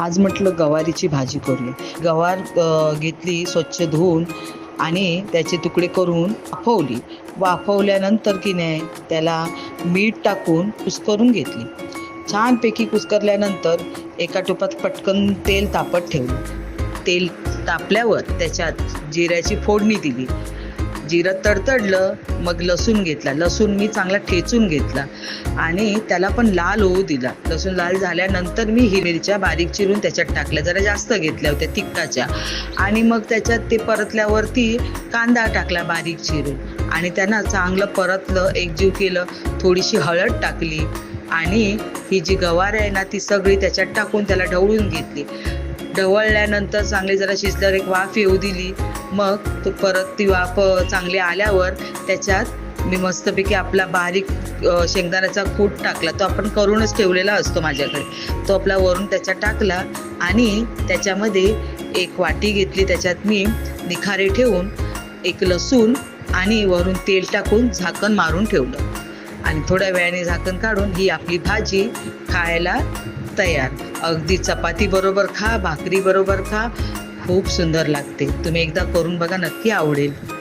आज म्हटलं गवारीची भाजी करूया. गवार घेतली स्वच्छ धुवून आणि त्याचे तुकडे करून वाफवली. वाफवल्यानंतर की नाही त्याला मीठ टाकून कुस्करून घेतली. छानपैकी कुस्करल्यानंतर एका टोपात पटकन तेल तापत ठेवलं. तेल तापल्यावर त्याच्यात जिऱ्याची फोडणी दिली. जिरं तडतडलं मग लसूण घेतला. लसूण मी चांगला ठेचून घेतला. आणि त्याला पण लाल होऊ दिला. लसूण लाल झाल्यानंतर मी ही मिरच्या बारीक चिरून त्याच्यात टाकल्या. जरा जास्त घेतल्या होत्या तिखटाच्या. आणि मग त्याच्यात ते परतल्यावरती कांदा टाकला बारीक चिरून. आणि त्यांना चांगलं परतलं एकजीव केलं. थोडीशी हळद टाकली. आणि ही जी गवार आहे ना ती सगळी त्याच्यात टाकून त्याला ढवळून घेतली. ढवळल्यानंतर चांगली जरा शिजल्यावर एक वाफ येऊ दिली. मग तो परत ती वाफ चांगली आल्यावर त्याच्यात मी मस्तपैकी आपला बारीक शेंगदाण्याचा कूट टाकला. तो आपण करूनच ठेवलेला असतो माझ्याकडे. तो आपला वरून त्याच्यात टाकला आणि त्याच्यामध्ये एक वाटी घेतली. त्याच्यात मी निखारे ठेवून एक लसूण आणि वरून तेल टाकून झाकण मारून ठेवलं. आणि थोड्या वेळाने झाकण काढून ही आपली भाजी खायला तयार. अगदी चपाती बरोबर खा भाकरी बरोबर खा खूप सुंदर लागते. तुम्ही एकदा करून बघा नक्की आवडेल.